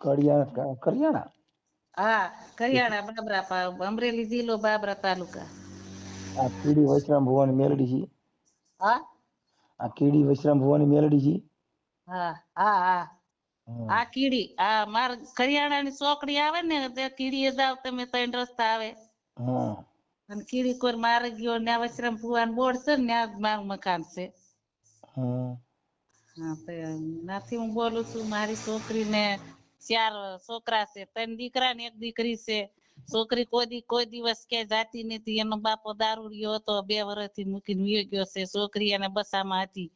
કડિયા કરિયાણા? હા કરિયાણા બાબરા અમરેલી જિલ્લો બાબરા તાલુકા. આ કીડી વૈશ્રામ ભુવાની મેલડી છે? હા? આ કીડી વૈશ્રામ ભુવાની મેલડી છે? હા હા હા. આ કીડી આ માર કરિયાણાની ચોકડી આવે ને તે કીડી જાવ તમે ત્રણ રસ્તા આવે. હમ. અને કીડી કોર મારે ગયો ને વૈશ્રામ ભુવાન બોર્ડ છે ને માર મકાન છે. હમ. હા તો નાથી હું બોલું છું મારી છોકરીને ચાર છોકરા છે ત્રણ દીકરા ને એક દીકરી છે. છોકરી કોઈ દી કોઈ દિવસ ક્યાંય જાતી નથી. એનો બાપો દારૂડિયો હતો બે વર્ષથી મૂકીને વયો ગયો છે. છોકરી એને બસામાં હતી.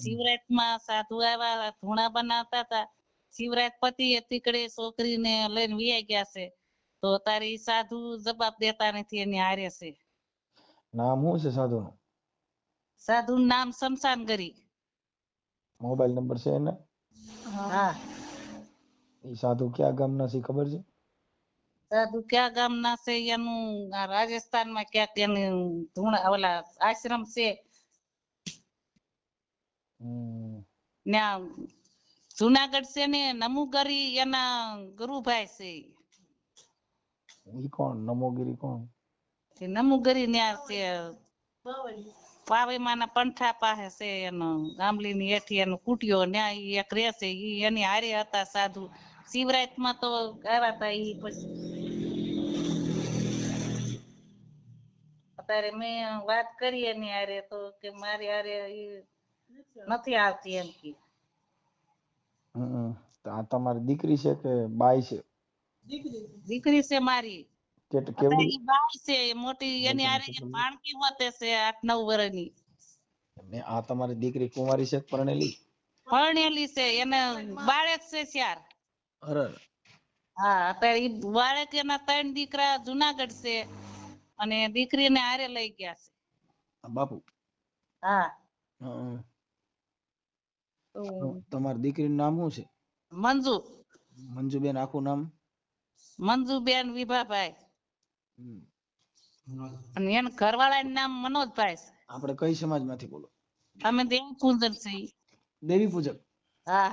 શિવરાતમાં સાધુ આવ્યા ધૂણા બનાવતા હતા. શિવરાત પતિ તીકડે છોકરીને લઈને વયા ગયા છે. તો તારે સાધુ જવાબ દેતા નથી એની હારે છે. નામ શું છે સાધુનું? સાધુ નામ શમશાનગરી. મોબાઈલ નંબર છે એને? હા. એ સાધુ કયા ગામના છે ખબર છે? સાધુ કયા ગામના છે એનું રાજસ્થાનમાં ક્યાંક એની ધૂણા ઓલા આશ્રમ છે. જુનાગઢ છે ને નમુગરી એના ગુરુભાઈ છે. ઈ કોણ? નમોગીરી કોણ? નમુગરી ન્યા છે પાવીમાના પંઠા પાસે છે એનો આંબલીની હેઠી એનો કુટિયો ન્યા એક રહે છે ઈ એની હારે હતા સાધુ. શિવરાતમાં તો આવ્યા હતા ઈ પછી અત્યારે મેં વાત કરી એની હારે તો કે મારી હારે ઈ નથી આવતી એમ કે આ તમારી દીકરી છે કે બાઈ છે દીકરી છે મારી કેવડી બાઈ છે મોટી એની હારે ભાણકી હોતે છે આઠ નવ વર્ષની ને આ તમારી દીકરી કુંવારી છે પરણેલી પરણેલી છે એને બાળક છે ચાર હા અત્યારે ઈ બાળક એના ત્રણ દીકરા જુનાગઢ છે અને દીકરીને હારે લઈ ગયા છે. બાપુ. હા. તમારી દીકરીનું નામ શું છે? મંજુ. મંજુબેન આખું નામ? મંજુબેન વિભાભાઈ. અને એના ઘરવાળાનું નામ મનોજભાઈ છે. આપણે કઈ સમાજમાંથી બોલો? અમે દેવ પૂજન છે દેવી પૂજક હા.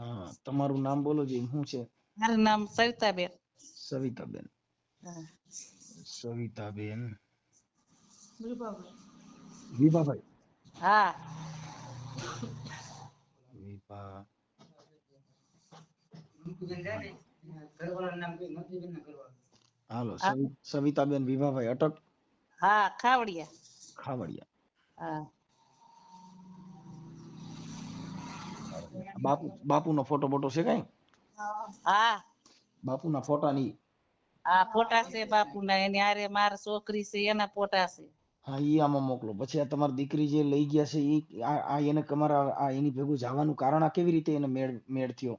હા. તમારું નામ બોલો જી શું છે? મારું નામ સવિતાબેન. સવિતાબેન. હા. સવિતાબેન. વિભાભાઈ હા. વિભા હાલો સવિતાબેન વિભાભાઈ અટક. હા ખાવડિયા. ખાવડિયા. હા. બાપુ બાપુનો ફોટો બોટો છે કઈ? હા. બાપુના ફોટાની. આ ફોટા છે બાપુના એની આરે માર છોકરી છે એના ફોટા છે. હા ઈ આમાં મોકલો. પછી આ તમારી દીકરી જે લઈ ગયા છે ઈ આ એને તમારા આ એની ભેગું જવાનું કારણ આ કેવી રીતે એને મેળ મેળ થયો?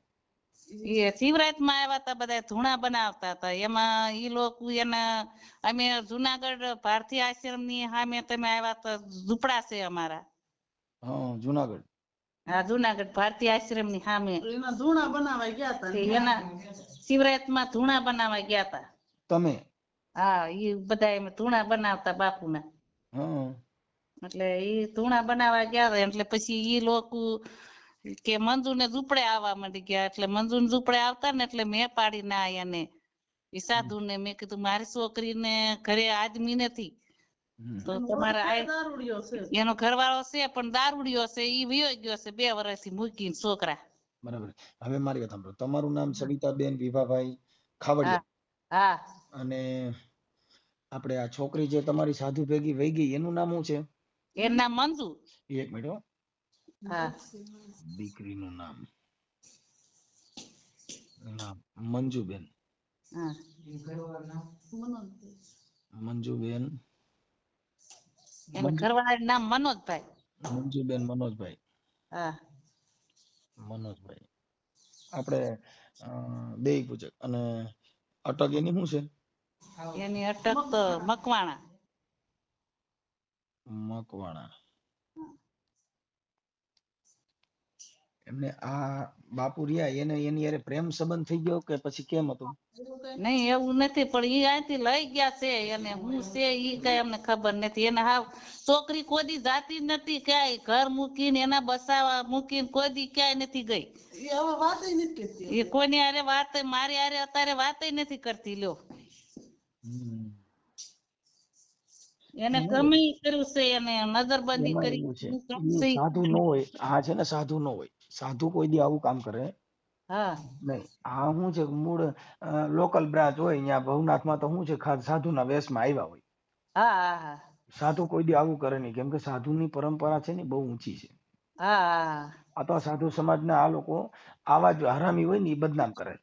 એ શિવરાતમાં આવ્યા તા બધા ધૂણા બનાવતા હતા એમાં ઈ લોકો એના અમે જુનાગઢ ભારતીય આશ્રમની સામે તમે આવ્યા તા ઝૂંપડા છે અમારા. હા જુનાગઢ. જુનાગઢ ભારતીય આશ્રમની સામે એના ધૂણા બનાવવા ગયા હતા એના શિવરાતમાં ધૂણા બનાવવા ગયા હતા તમે? હા ઈ બધા એમ ધૂણા બનાવતા બાપુના. હા. એટલે ઈ ધૂણા બનાવવા ગયા તા એટલે પછી ઈ લોકો કે મંજુ ને ઝૂંપડે આવવા માંડી ગયા. એટલે મંજુ ને ઝૂંપડે આવતા ને એટલે મેં પાડી ના. એને ઈ સાધુ ને મેં કીધું મારી છોકરી ને ઘરે આદમી નથી. તો તમારા આ- દારૂડિયો છે. એનો ઘરવાળો છે પણ દારૂડિયો છે ઈ વિયો ગયો છે બે વર્ષથી મૂકીને છોકરા. બરાબર. હવે મારી વાત સાંભળો. તમારું નામ સવિતાબેન વિભાભાઈ ખાવડિયા. હા અને આપણે આ છોકરી જે તમારી સાધુ ભેગી વહી ગઈ એનું નામ શું છે? એનું નામ મંજુ. એક મિનિટ હો. હા. દીકરીનું નામ. નામ મંજુબેન. હા. મંજુબેન એના ઘરવાળાનું નામ મનોજભાઈ. મંજુબેન મનોજભાઈ. હા. મનોજભાઈ. આપણે અને અટક એની શું છે? એની અટક તો મકવાણા. મકવાણા. એમને આ બાપુ રહ્યા એને એની હારે પ્રેમ સંબંધ થઈ ગયો કે પછી કેમ હતું? નહીં એવું નથી પણ ઈ અહીંથી લઈ ગયા છે એને હું છે ઈ કઈ અમને ખબર નથી. એને હાવ છોકરી કોદી જાતી નથી ક્યાંય ઘર મૂકીને એના બસાવા મૂકીને કોઈ દી ક્યાંય નથી ગઈ. એ હવે નથી કરતી કોઈની હારે વાત મારી હારે અત્યારે વાતય નથી કરતી લ્યો. એને ગમે કર્યું છે એને નજરબંધી કરી સાધુ ન હોય આ છે ને સાધુ ન હોય. સાધુ કોઈ દી આવું કામ કરે? હા. નહીં. આ શું છે મૂળ લોકલ બ્રાન્ચ હોય અહીંયા ભવનાથમાં તો શું છે ખાસ સાધુના વેશમાં આવ્યા હોય. હા હા હા. સાધુ કોઈ દી આવું કરે નહીં કેમ કે સાધુની પરંપરા છે ને બહુ ઊંચી છે. હા આ તો સાધુ સમાજના આ લોકો આવા જ હરામી હોય ને એ બદનામ કરે.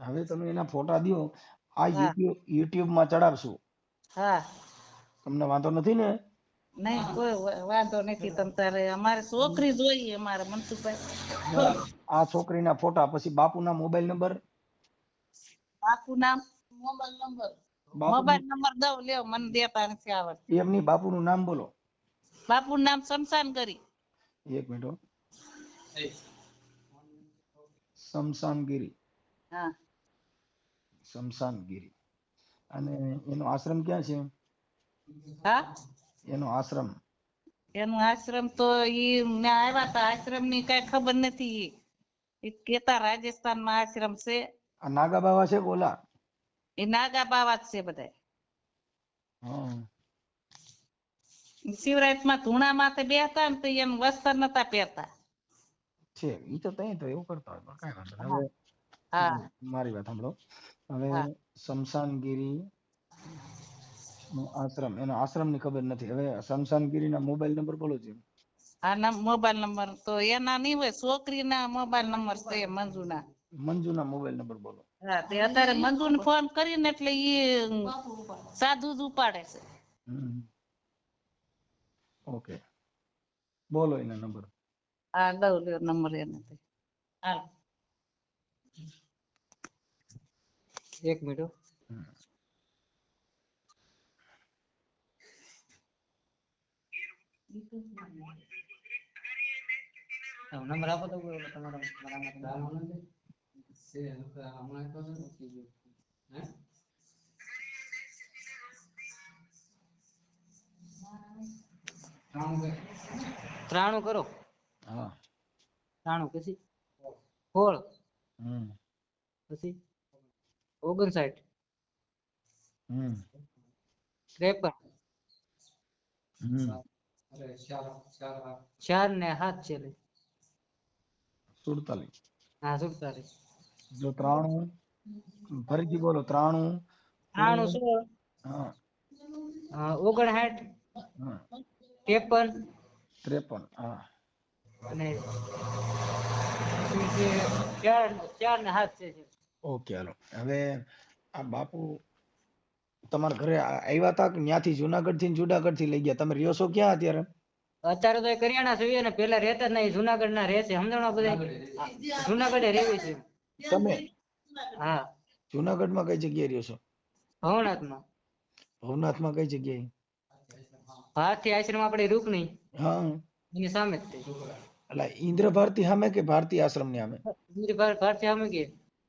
હવે તમે એના ફોટા દો આ યુટ્યુબ યુટ્યુબમાં ચડાવશું. હા. તમને વાંધો નથી ને? નહીં કોઈ વાંધો નથી તમ તારે. અમારે છોકરી જોઈએ અમારે મનસુખભાઈ. આ છોકરીના ફોટા પછી બાપુના મોબાઈલ નંબર? બાપુ નામ મોબાઈલ નંબર. મોબાઈલ નંબર દઉં લ્યો મને દેતા નથી આવડતું. એમની બાપુનું નામ બોલો. બાપુ નામ શમશાન કરી એક મિનિટ હો. શમશાનગીરી હા. શમશાનગીરી અને એનો આશ્રમ ક્યાં છે? હા? એનો આશ્રમ. એનો આશ્રમ તો ઈ મેં આવ્યા તા આશ્રમની કઈ ખબર નથી. ઈ. ઈ કેતા રાજસ્થાનમાં આશ્રમ છે. આ નાગા બાવા છે બોલા એ નાગા બાવા જ છે બધા શિવરાતમાં ધૂણા માથે બેહતા ને તો એમ વસ્ત્ર નતા પહેરતા. છે ઈ તો તઈ તો એવું કરતા હોય કઈ વાંધો હા. હવે મારી વાત સાંભળો. હવે હા. શમશાનગીરી નો આશ્રમ એનો આશ્રમની ખબર નથી. હવે શમશાનગીરી ના મોબાઈલ નંબર બોલો છે આના મોબાઈલ નંબર તો એના નહીં હોય છોકરીના મોબાઈલ નંબર છે મંજુના. મંજુના મોબાઈલ નંબર બોલો. હા તે અત્યારે મંજુને ફોન કરીને એટલે ઈ સાધુ જ ઉપાડે છે. ઓકે. બોલો એના નંબર. હા દઉં લ્યો નંબર એને તે. હાલ. એક મિનિટ હો. હા, નંબર આપો તો તમારો. ત્રાણું કરો. હા. ત્રાણું પછી ફોળ હમ. પછી ઓગણસાઠ. હમ. ત્રેપન. હમ. ચાર ને હાથ છે સુડતાલીસ. હા સુડતાલીસ. જો ત્રાણું ફરીથી બોલો ત્રાણું. ત્રાણું સોળ ઓગણસાઠ. ત્રેપન. ત્રેપન હા. અને ચાર ચાર ને હાથ છે. ઓકે હાલો. હવે આ બાપુ તમારા ઘરે આવ્યા હતા કે ન્યાથી જુનાગઢથી જુનાગઢથી લઈ ગયા? તમે રહ્યો છો ક્યાં અત્યારે? અત્યારે તો એ કરિયાણા જોઈએ ને પેલા રહેતા જ નહીં જુનાગઢ ના રહેશે સમજણો બધા? જુનાગઢે રહેવી છે. તમે? હા. જુનાગઢમાં કઈ જગ્યાએ રહ્યો છો? આશ્રમમાં કઈ જગ્યાએ? ભારતી આશ્રમ આપણે રૂકની હા. એની સામે જ એટલે ઇન્દ્ર ભારતી સામે કે ભારતી આશ્રમની સામે? ઇન્દ્ર ભારતી સામે કે?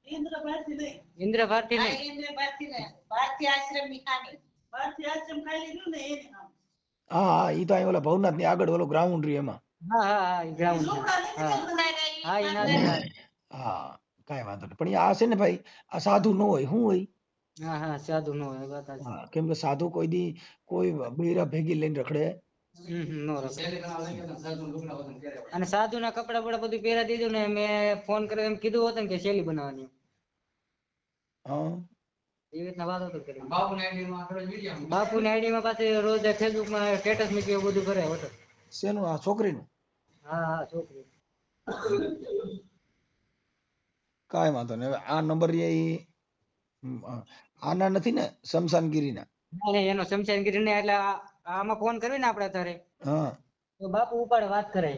ઇન્દ્ર ભારતી નહીં ઇન્દ્ર ભારતી નહીં ઇન્દ્ર ભારતી આશ્રમની. ભારતી આશ્રમ ખાલી નું ને એની હા હા ઈ તો અહીં ઓલા ભવનાથની આગળ ઓલો ગ્રાઉન્ડ રહ્યું એમાં. હા હા હા ઈ ગ્રાઉન્ડ હા. પહેરતા. હા હા કાંઈ વાંધો નહીં. પણ આ છે ને ભાઈ આ સાધુ ન હોય શું હોય? હા હા સાધુ નો હોય વાત. હા કેમ કે સાધુ કોઈ દી કોઈ બૈરા ભેગી લઈને રખડે. અને સાધુ ના કપડા બપડા બધું પહેરા દીધું ને મેં ફોન કર્યો એમ કીધું હતું કે શેલી બનાવવાની. હા. રીતના વાત હતો કરી. બાપુ ની આઈડી માં પાછી રોજ ફેસબુકમાં સ્ટેટસ મૂક્યું બધું કરે હોતો શેનું? આ છોકરીનું? હા હા છોકરી. કાંઈ વાંધો નહીં. આ નંબર એ આના નથી ને શમશાનગીરીના? ના, ના, એનો શમશાનગીરી ને એટલે આ- આમાં ફોન કર્યો ને આપણે તારે હા. તો બાપુ ઉપાડ વાત કરે.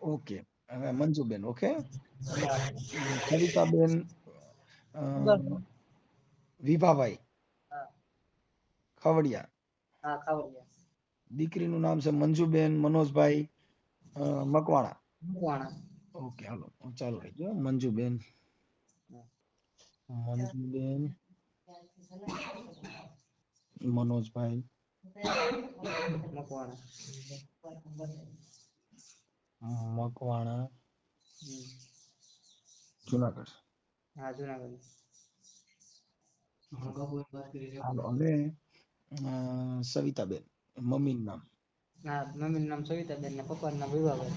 ઓકે. હવે મંજુબેન ઓકે? કવિતાબેન વિભાભાઈ. ખવડિયા. હા ખવડિયા. દીકરીનું નામ છે મંજુબેન મનોજભાઈ મકવાણા. મકવાણા. ઓકે હાલો. ચાલુ રહેજો મંજુબેન. મંજુબેન. મનોજભાઈ. મકવાણા. મકવાણા. હમ. જુનાગઢ. હા જુનાગઢ. હવે સવિતાબેન મમ્મી નામ. હા મમ્મીનું નામ સવિતાબેન ને પપ્પા નામ વિભાભાઈ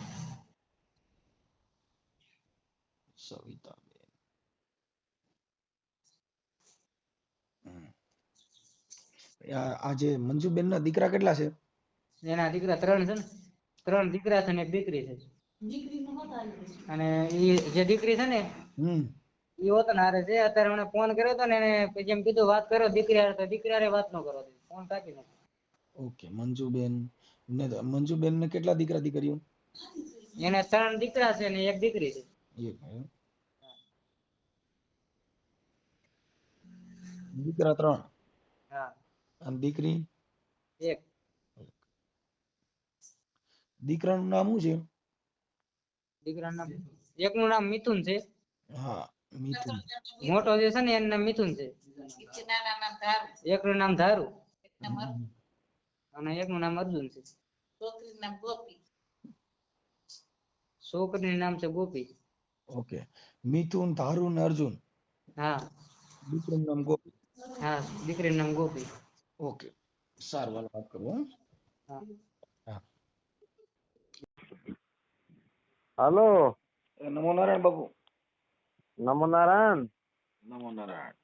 સવિતાબેન આ આ જે મંજુબેન ના દીકરા કેટલા છે? એના દીકરા ત્રણ છે ને. ત્રણ દીકરા છે ને એક દીકરી છે. અને ઈ જે દીકરી છે ને ઈ વતન હારે છે. અત્યારે મને ફોન કર્યો હતો ને એને એમ કીધું વાત કરો દીકરી હારે તો દીકરી હારે વાત ન કરો ફોન કાપી નાખ્યો. ઓકે મંજુબેન ને મંજુબેન ને કેટલા દીકરા દીકરીઓ એને ત્રણ દીકરા છે ને એક દીકરી છે. એક દીકરા ત્રણ. અને દીકરી? એક. દીકરાનું નામ શું છે? દીકરાનું નામ એકનું નામ મિથુન છે. હા મિથુન. મોટો જે છે ને એનું નામ મિથુન છે. નાના નામ ધારું એકનું નામ ધારુ. અને એકનું નામ અર્જુન છે. છોકરીનું નામ ગોપી છોકરીનું નામ છે ગોપી. ઓકે. મિથુન ધારુ ને અર્જુન. હા. દીકરીનું નામ ગોપી. હા દીકરીનું નામ ગોપી. ઓકે સારું હાલો વાત કરું હો. હા હા હલો એ નમો નારાયણ બાપુ નમો નારાયણ નમો નારાયણ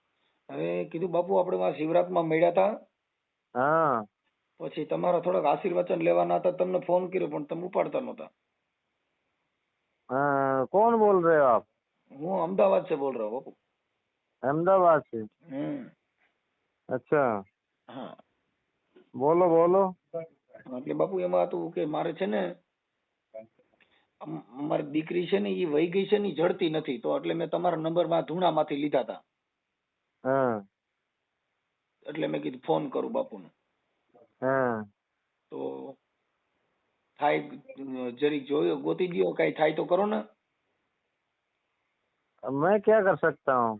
હવે કીધું બાપુ આપણે માં શિવરાતમાં મળ્યા હતા હા પછી તમારા થોડાક આશીર્વચન લેવાના હતા તમને ફોન કર્યો પણ તમે ઉપાડતા નહોતા हाँ, कौन बोल रहे हो आप હું અમદાવાદ से बोल रहा हूँ बापू अहमदाबाद से हम्म अच्छा હા बोलो बोलो એટલે બાપુ એમાં હતું કે મારે છે ને અમ- અમારી દીકરી છે ને એ વહી ગઈ છે ને ઈ જડતી નથી તો એટલે મેં તમારા નંબર માં ધૂણામાંથી લીધા હતા हाँ એટલે મેં કીધું ફોન કરું બાપુને हाँ તો થાય અ, જરીક જોયો ગોતી દ્યો કઈ થાય તો કરો ને अब मैं क्या कर सकता हूँ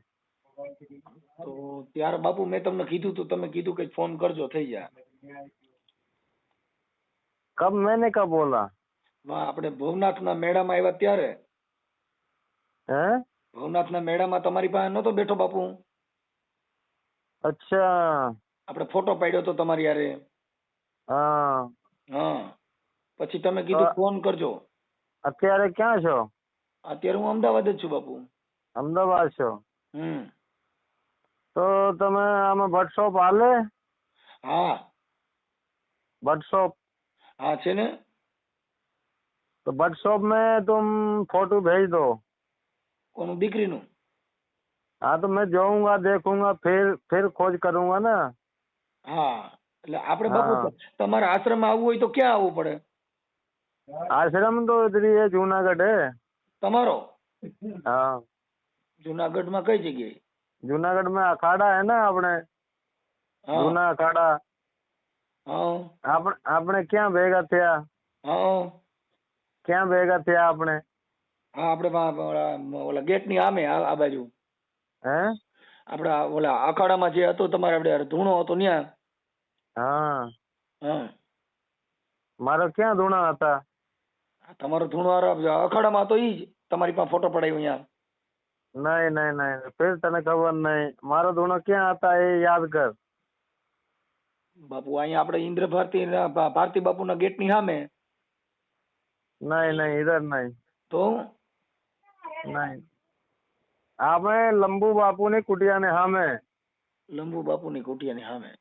તો ત્યારે બાપુ મેં તમને કીધું તો તમે કીધું કે ફોન કરજો થઈ જાય. કબ મેને કબ બોલા? માં આપણે ભવનાથના મેળામાં આવ્યા ત્યારે. હે? ભવનાથના મેળામાં તમારી પાસે નતો બેઠો બાપુ. અચ્છા. આપણે ફોટો પાડ્યો તો તમારી યારે હા. હા. પછી તમે કીધું ફોન કરજો. અત્યારે ક્યાં છો? અત્યારે હું અમદાવાદ જ છું બાપુ. અમદાવાદ છો? હમ. તો તમે આમાં ભટ્ટ શોપ હાલે હા भट्ट शॉप હા છે ને तो भट्ट शॉप में तुम फोटो भेज दो કોનું દીકરીનું हाँ तो मैं जाऊंगा देखूंगा फिर फिर खोज करूंगा ना હા એટલે આપણે હા. બાપુ તમારા આશ્રમ આવવું હોય તો ક્યાં આવવું પડે आश्रम तो इधर ही है जूनागढ़ है તમારો हाँ જુનાગઢમાં કઈ જગ્યાએ जूनागढ़ में अखाड़ा है ना अपने હા જૂના અખાડા હા આપણે આપણે ક્યાં ભેગા થયા હા ક્યાં ભેગા થયા આપણે હા આપણે વા- ઓલા ઓલા ગેટ ની આમે આ આ બાજુ હે આપણે આ ઓલા અખાડામાં જે હતો તમારે આપણે ધૂણો હતો ન્યા હા હા મારો ક્યાં ધૂણા હતા તમારો ધૂણો હારો અખાડામાં હતો ઈ જ તમારી પાસે ફોટો પડાયો અહીંયા નહીં નહીં નહીં ફિર તને ખબર નહીં મારો ધૂણો ક્યાં હતા એ યાદ કર બાપુ અહીંયા આપણે ઇન્દ્ર ભારતી ભારતી બાપુના ગેટ ની સામે નહીં નહીં ઇધર નહીં તો નહીં આપણે લંબુ બાપુની કુટિયાને સામે લંબુ બાપુની કુટિયાની સામે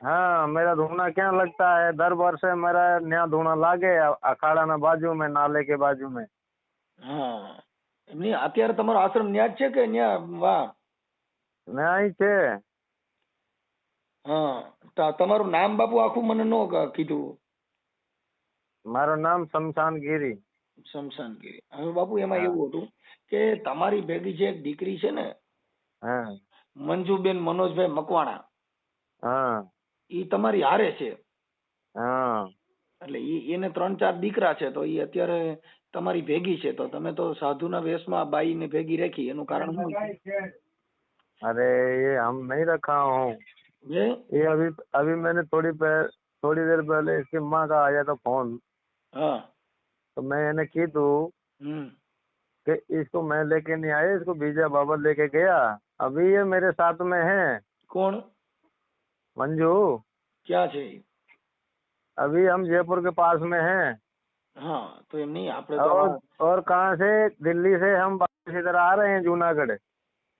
हाँ मेरा धूना क्या लगता है दर वर्ष मेरा नया धूना लागे अखाड़ा ना बाजू में नाले के बाजू में હા એમની અત્યારે તમારો આશ્રમ ન્યા જ છે કે ન્યા વા ના છે. હા તમારું નામ બાપુ આખું મને ન કીધું. મારું નામ શમશાન ગીરી શમશાનગીરી. હવે બાપુ એમાં એવું હતું કે તમારી ભેગી જે એક દીકરી છે ને હા. મંજુબેન મનોજભાઈ મકવાણા હા. એ તમારી હારે છે. હા. એટલે ઈ એને ત્રણ ચાર દીકરા છે તો એ અત્યારે તમારી ભેગી છે તો તમે તો સાધુના વેશમાં બાઈને ભેગી રાખી એનું કારણ શું છે? अरे ये हम नहीं रखा हूँ ये ये अभी अभी मैंने थोड़ी पह, थोड़ी देर पहले इसकी माँ का आया था फोन हाँ तो मैं इन्हें कीधું हम्म कि इसको मैं लेके नहीं आया इसको बीजा बाबा लेके गया अभी ये मेरे साथ में है कौन मंजू क्या છે ઈ? अभी हम जयपुर के पास में हैं હા તો એમ નહીં આપણે તો और और कहाँ से दिल्ली से हम वापस इधर आ रहे हैं जूनागढ़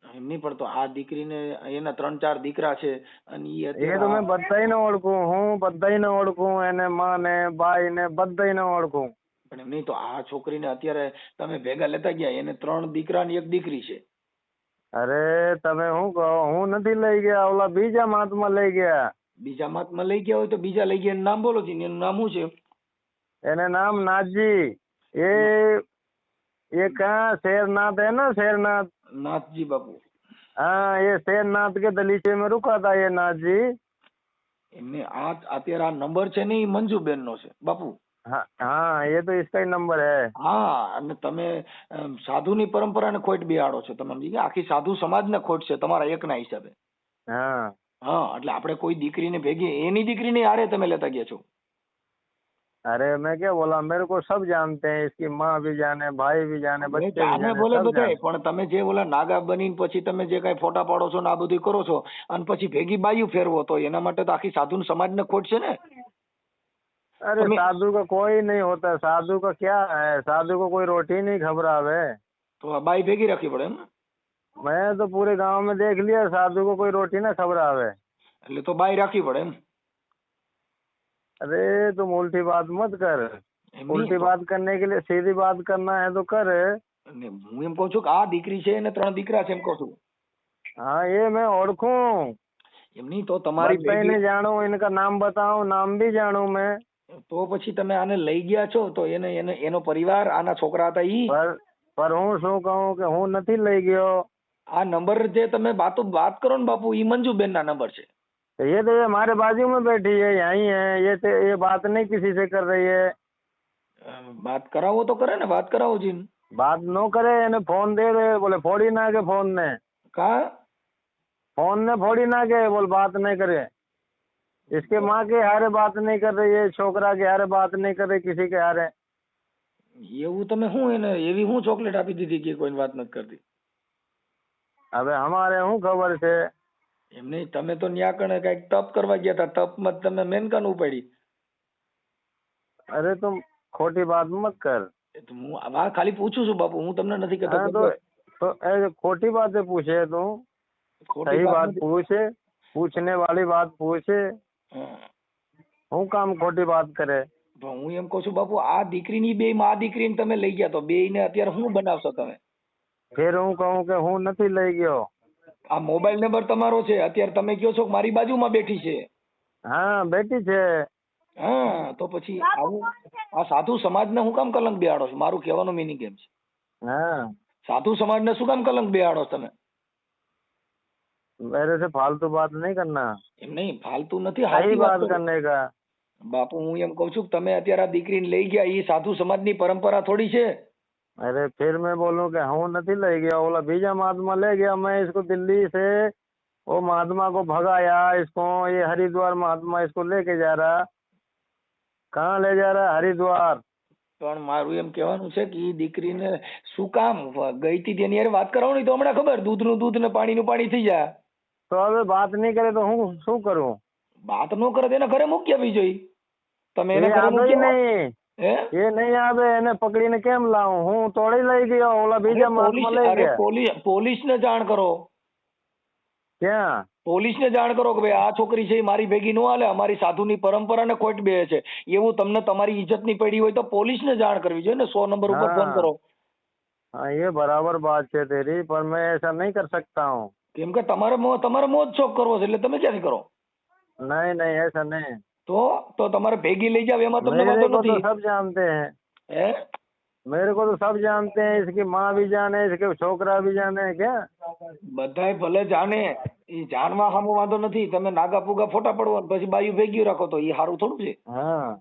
એમ નહીં પણ તો આ દીકરીને એના ત્રણ ચાર દીકરા છે અને ઈ એ અત્યારે તો મેં આ- બધાને ઓળખું હું બધાને ઓળખું એને માં ને બાઈ ને બધાને ઓળખું પણ એમ નહીં તો આ છોકરીને અત્યારે તમે ભેગા લેતા ગયા એને ત્રણ દીકરા ને એક દીકરી છે અરે તમે શું કહો હું નથી લઈ ગયા ઓલા બીજા મહાત્મા લઈ ગયા બીજા મતમાં લઈ ગયા હોય તો બીજા લઈ ગયા એનું નામ બોલો જી એનું નામ શું છે એને નામ नाथजी ये ये कहाँ शेरनाथ है ना शेरनाथ નાથજી બાપુ हाँ ये शेरनाथ के दलीचे में रुका था ये नाथजी એમને આ અત્યારે આ નંબર છે ને એ મંજુબેન નો છે બાપુ हाँ हाँ ये तो इसका ही नंबर है હા અને તમે અમ, સાધુની પરંપરાને ખોટ બિહાડો છો તમે સમજી ગયા આખી સાધુ સમાજને ખોટ છે તમારા એકના હિસાબે हाँ હા એટલે આપણે કોઈ દીકરીને ભેગી એની દીકરીને હારે તમે લેતા ગયા છો अरे मैं क्या बोला मेरे को सब जानते हैं इसकी माँ भी जाने भाई भी जाने बच्चे भी આને जाने બોલે सब બધાય जाने પણ તમે જે ઓલા નાગા બનીને પછી તમે જે કઈ ફોટા પાડો છો ને આ બધું કરો છો અને પછી ભેગી બાયું ફેરવો તો એના માટે તો આખી સાધુ સમાજને ખોટ છે ને अरे तुम्हें- साधु का कोई नहीं होता साधु का क्या है साधु को कोई रोटी नहीं खबरावे તો આ બાઈ ભેગી રાખવી પડે એમ मैं तो पूरे गांव में देख लिया साधु को कोई रोटी ना खबरावे એટલે તો બાઈ રાખવી પડે એમ अरे तुम उल्टी बात मत कर એમ उल्टी નહીં. बात करने के लिए सीधी बात करना है तो कर અને હું એમ કઉ છું કે આ દીકરી છે અને ત્રણ દીકરા છે એમ કઉ છું हाँ ये मैं ओळखूं એમ નહીં તો તમારી बच्चे ભેગી नहीं जानू इनका नाम बताओ नाम भी जानू मैं તો પછી તમે આને લઈ ગયા છો તો એને એને એનો પરિવાર આના છોકરા હતા ઈ पर पर હું શું કહું કે હું નથી લઈ ગયો આ નંબર જે તમે બાતો વાત કરો ને બાપુ ઈ મંજુબેન ના નંબર છે तो ये तो ये हमारे बाजू में बैठी है यहीं है ये तो ये बात नहीं किसी से कर रही है। बात कराओ तो करे ना बात कराओ जी बात नो करे ने फ़ोन दे दे बोले फोड़ी ना के फ़ोन ने कहा फ़ोन ने फोड़ी ना के बोल बात नहीं करे। इसके माँ के हारे बात नहीं कर रही है छोकरा के हारे बात नहीं कर रही किसी के हारे। ये वो तो मैं हूँ ये भी हूँ चॉकलेट आपी दीदी की कोई बात मत कर दी। अबे हमारे हूँ खबर से। એમ નહીં તમે તો ન્યા કંઈક તપ કરવા ગયા હતા તપમાં તમે મેનકાન ઉપાડી. અરે તું ખોટી વાત મત કર. હું આ ખાલી પૂછું છું બાપુ હું તમને નથી કહેતો તો તો એ ખોટી બાતે પૂછે તું. ખોટી વાત પૂછે પૂછને વાળી વાત પૂછે. હું. કામ ખોટી વાત કરે? પણ હું એમ કહું છું બાપુ આ દીકરી ની બે માં દીકરીને તમે લઈ ગયા તો બે ને અત્યારે શું બનાવશો તમે? ફેર હું કહું કે હું નથી લઈ ગયો. આ મોબાઈલ નંબર તમારો છે અત્યારે તમે કહો છો કે મારી બાજુમાં બેઠી છે હા બેટી છે હા તો પછી આવું આ સાધુ સમાજને હું કામ કલંક બેહાડો છો મારું કહેવાનું મિનિંગ એમ છે हाँ સાધુ સમાજને શું કામ કલંક બેહાડો છો તમે मेरे से फालतू बात नहीं करना એમ નહીં ફાલતુ નથી सही સાચી વાત बात કરો. करने का બાપુ હું એમ કઉ છું કે તમે અત્યારે આ દીકરીને લઈ ગયા એ સાધુ સમાજની પરંપરા થોડી છે अरे फिर मैं बोलूं कि હું નથી લઈ गया बोला बीजा महात्मा ले गया मैं इसको दिल्ली से वो महात्मा को भगाया इसको ये हरिद्वार महात्मा इसको लेके जा रहा कहाँ ले जा रहा हरिद्वार પણ મારું એમ કહેવાનું છે કે એ દીકરીને શું કામ ગઈ હતી તેની હારે વાત કરાવો ને તો હમણાં ખબર દૂધનું દૂધ ને પાણીનું પાણી થઈ જાય તો હવે વાત નહીં કરે તો હું શું કરું વાત ન કરે તો એના ઘરે મૂકી આવી જોઈએ તમે એ એના ઘરે આવે મૂકી આવો. નહીં હે એ નહીં આવે એને પકડીને કેમ લાવું? હું તોડી લઈ ગયો ઓલા બીજા માણસમાં લઈ ગયા. પોલીસ પોલીસને જાણ કરો. ક્યાં? પોલીસને જાણ કરો કે ભાઈ આ છોકરી છે એ મારી ભેગી ન હાલે અમારી સાધુની પરંપરાને ખોટ બે છે. એવું તમને તમારી ઇજ્જતની પડી હોય તો પોલીસ ને જાણ કરવી જોઈએ ને સો નંબર ઉપર ફોન કરો. હા એ બરાબર વાત છે તેરી પણ મેં એસા નહીં કર સકતા હું. કેમ કે તમારે તમારે મોજ શોખ કરવો છે એટલે તમે ક્યાંથી કરો? નહીં નહીં એસા નહીં. તો તો તમારે ભેગી લઈ જાવ એમાં તમને मेरे વાંધો को तो નથી सब जानते हैं હે मेरे को तो सब जानते हैं इसकी माँ भी जाने इसके छोकरा भी जाने क्या બધાય ભલે જાણે એ જાણવા સામો વાંધો નથી તમે નાગા પુગા ફોટા પડવો ને પછી બાયું ભેગ્યું રાખો તો એ સારું થોડું છે हाँ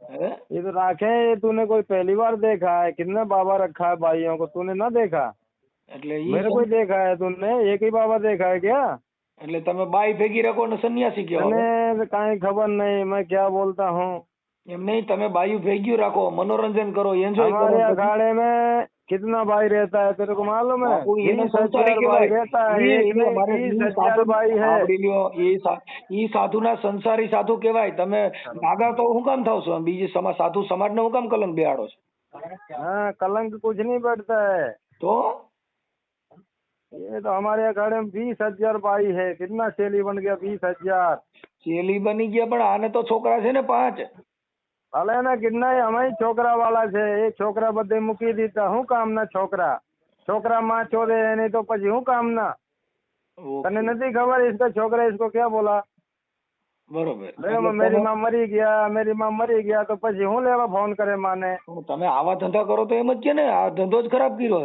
હે ये तो राखे ये तूने कोई पहली बार देखा है कितने बाबा रखा है भाइयों को तूने ना देखा એટલે ઈ मेरे को ही देखा है तूने एक ही बाबा देखा है क्या એટલે તમે બાઈ ભેગી રાખો ને સન્યાસી કહો मैंने कहीं खबर नहीं मैं क्या बोलता हूँ એમ નહીં તમે બાયું ભેગ્યું રાખો મનોરંજન કરો એન્જોય કરો हमारे પછી- अखाड़े में कितना भाई रहता है तेरे को मालूम है બાપુ, એને बीस સંસારી हजार भाई કહેવાય. रहता है ઈ- एक ઈ नहीं અમારે बीस ઈ हजार સાધુ- भाई है સાંભળી લ્યો, ઈ સા- ઈ સાધુના સંસારી સાધુ કહેવાય તમે નાગા તો હું કામ થાવ છો બીજી સમા સાધુ સમાજને હું કામ કલંક બેહાડો છો हाँ कलंक कुछ नहीं बैठता है તો ये तो हमारे अखाड़े में बीस हज़ार भाई है कितना सेली बन गया बीस हज़ार? सेली बनी गया पर आने तो छोकरा से ना पाँच। भले ना कितना है? हमारी छोकरा वाला से। एक छोकरा बदे मुकी देता हूँ काम ना छोकरा। छोकरा माँ छोरे नहीं तो पची हूँ काम ना। तने तो- नहीं खबर इसका छोकरा इसको क्या बोला? बरोबर। मतलब मेरी तो- माँ मरी गया मेरी माँ मरी गया तो पची हूँ लेवा फ़ोन करे माने तो तमें आवा धंधा करो तो ये मत क्या ना धंधो खराब की रो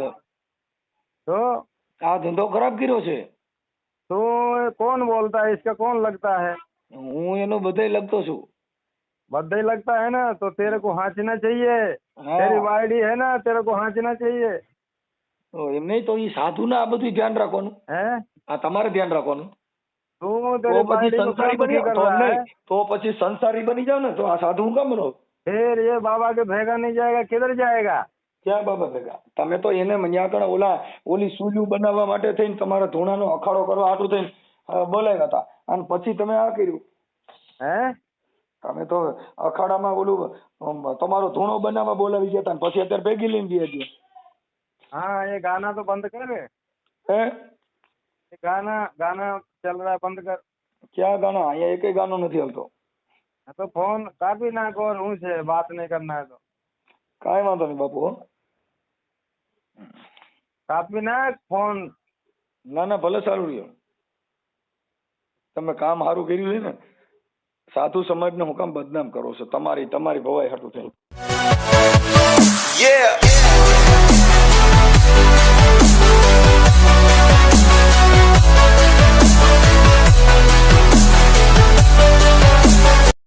तो આ ધંધો ખરાબ કર્યો છે तू कौन बोलता है इसका कौन लगता है હું એનો બધાય લગતો છું बद्दे लगता है ना तो तेरे को हाँचना चाहिए હા. तेरी वाइडी है ना तेरे को हाँचना चाहिए તો એમ નહીં તો ઈ સાધુને આ બધું ધ્યાન રાખવાનું हैं આ તમારે ધ્યાન રાખવાનું तू તો तेरी પછી वाइडी को સંસારી क्या બની दुखी कर તો रहा है નહીં તો પછી સંસારી બની જાવ ને તો આ સાધુ હું કામ રહો फिर ये बाबा के भेगा नहीं जाएगा किधर जाएगा ક્યાં બાબત લગા? તમે તો એને અહીંયા ઓલા ઓલી સુલ્યું બનાવવા માટે થઈને તમારા ધૂણાનો અખાડો કરવા હાટું થઈને બોલાવ્યા હતા. અને પછી તમે આ કર્યું? હે? તમે તો અખાડામાં ઓલું તમારો ધૂણો બનાવવા બોલાવી ગયા હતા પછી અત્યારે ભેગી લઈને ગયા હા એ ગાના તો બંધ કર. હે? એ ગાના ગાના ચલ રહા બંધ કર. ક્યાં ગાના? અહીંયા એકે ગાનો નથી હાલતો. તો ફોન કાપી નાખો હું છે વાત નહીં કરનાર તો કાંઈ વાંધો નહીં બાપુ કાપી નાખ ફોન ના ના ભલે સારું રહ્યો. તમે કામ સારું કર્યું છે ને, સાધુ સમાજ ને હું કામ બદનામ કરો છો. તમારી તમારી ભવાઈ હાટું થયું Yeah.